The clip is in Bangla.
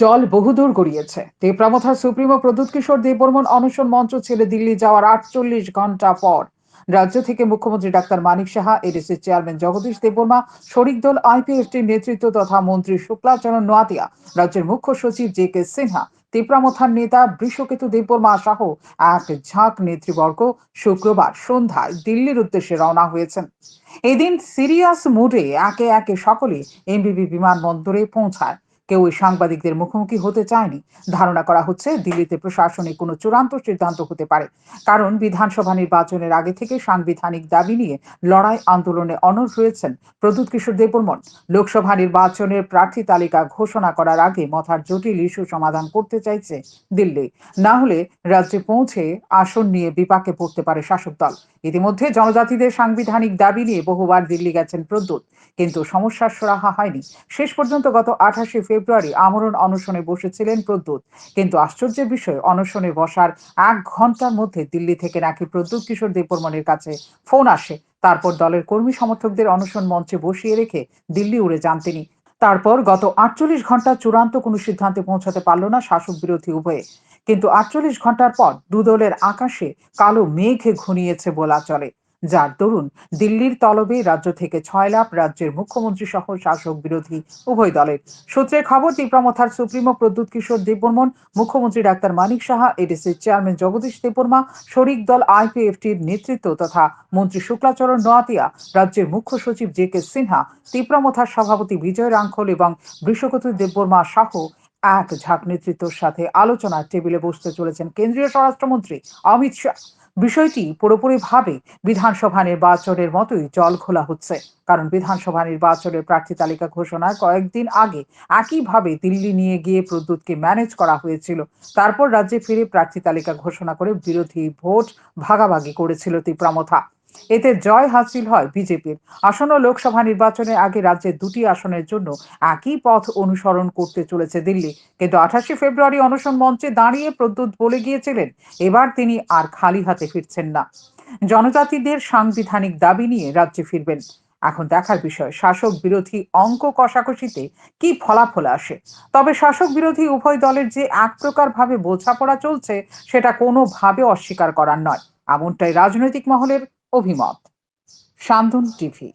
জল বহুদূর গড়িয়েছে। তেপ্রামথার সুপ্রিমো প্রদ্যুৎ কিশোর দেববর্মন অনশন মঞ্চ ছেড়ে দিল্লি যাওয়ার আটচল্লিশ ঘণ্টা পর। রাজ্য থেকে মুখ্যমন্ত্রী doctor Manik Saha ADC chairman Jagadish Debbarma, শরিক দল আইপিএফটির নেতৃত্ব তথা মন্ত্রী শুক্লাচরণ নোয়াতিয়া, রাজ্যের মুখ্য সচিব জে কে সিনহা তেপ্রামথার নেতা বৃষকেতু দেববর্মা সহ এক ঝাঁক নেতৃবর্গ শুক্রবার সন্ধ্যায় দিল্লির উদ্দেশ্যে রওনা হয়েছেন। এদিন সিরিয়াস মুডে একে একে সকলে এমবিবি বিমানবন্দরে পৌঁছায়। কেউ ওই সাংবাদিকদের মুখোমুখি হতে চায়নি। ধারণা করা হচ্ছে, দিল্লিতে প্রশাসনিক কোনো চূড়ান্ত সিদ্ধান্ত হতে পারে। কারণ বিধানসভা নির্বাচনের আগে থেকে সাংবিধানিক দাবি নিয়ে লড়াই আন্দোলনে অনর রয়েছেন প্রদ্যুৎ কিশোর দেববর্মন। লোকসভা নির্বাচনের প্রার্থী তালিকা ঘোষণা করার আগে মথার জটিল ইস্যু সমাধান করতে চাইছে দিল্লি। না হলে রাজ্যে পৌঁছে আসন নিয়ে বিপাকে পড়তে পারে শাসক দল। ইতিমধ্যে জনজাতিদের সাংবিধানিক দাবি নিয়ে বহুবার দিল্লি গেছেন প্রদ্যুৎ। কিন্তু সমস্যার সুরাহা হয়নি। শেষ পর্যন্ত গত আঠাশে ফেব্রুয়ারি আমরণ অনশনে বসেছিলেন প্রদ্যুৎ। কিন্তু আশ্চর্যের বিষয়, অনশনে বসার এক ঘণ্টার মধ্যে দিল্লি থেকে নাকি প্রদ্যুৎ কিশোর দেববর্মনের কাছে ফোন আসে। তারপর দলের কর্মী সমর্থকদের অনশন মঞ্চে বসিয়ে রেখে দিল্লি উড়ে যান তিনি। তারপর গত আটচল্লিশ ঘণ্টা চূড়ান্ত কোনো সিদ্ধান্তে পৌঁছাতে পারল না শাসক বিরোধী উভয়ে। কিন্তু আটচল্লিশ ঘণ্টার পর দুদলের আকাশে কালো মেঘে ঘনিয়েছে বলা চলে। যার দরুন দিল্লির তলবে রাজ্য থেকে ছয় লাখ রাজ্যের মুখ্যমন্ত্রী সহ শাসক বিরোধী উভয় দলের। সূত্রের খবর তীব্রমথার সুপ্রিমো প্রদ্যুৎ কিশোর দেববর্মন, মুখ্যমন্ত্রী ডাক্তার মানিক সাহা এডিসির চেয়ারম্যান জগদীশ দেববর্মা, শরিক দল আইপিএফটির নেতৃত্ব তথা মন্ত্রী শুক্লাচরণ নোয়াতিয়া রাজ্যের মুখ্য সচিব জে কে সিনহা তীব্রমথার সভাপতি বিজয় রাঙ্খল এবং বৃষকতু দেববর্মা সহ এক ঝাঁক নেতৃত্বের সাথে আলোচনার টেবিলে বসতে চলেছেন কেন্দ্রীয় স্বরাষ্ট্রমন্ত্রী অমিত শাহ। বিষয়টি পুরোপুরিভাবে বিধানসভা নির্বাচনের মতোই জল খোলা হচ্ছে। কারণ বিধানসভা নির্বাচনের প্রার্থী তালিকা ঘোষণার কয়েকদিন আগে একইভাবে দিল্লি নিয়ে গিয়ে প্রদ্যুৎকে ম্যানেজ করা হয়েছিল। তারপর রাজ্যে ফিরে প্রার্থী তালিকা ঘোষণা করে বিরোধী ভোট ভাগাভাগি করেছিল তীব্রামথা এতে জয় হাসিল হয় বিজেপির। আসন্ন লোকসভা নির্বাচনের আগে রাজ্যের দুটি আসনের জন্য একই পথ অনুসরণ করতে চলেছে দিল্লি। কিন্তু আঠাশে ফেব্রুয়ারি অনশন মঞ্চে দাঁড়িয়ে প্রদ্যুৎ বলে গিয়েছিলেন, এবার তিনি আর খালি হাতে ফিরছেন না। জনজাতিদের সাংবিধানিক দাবি নিয়ে রাজ্যে ফিরবেন। এখন দেখার বিষয়, শাসক বিরোধী অঙ্ক কষাকষিতে কি ফলাফল আসে? তবে শাসক বিরোধী উভয় দলের যে এক প্রকার ভাবে বোঝাপড়া চলছে, সেটা কোনোভাবে অস্বীকার করার নয়। এমনটাই রাজনৈতিক মহলের অভিমত। শান্তন টিভি।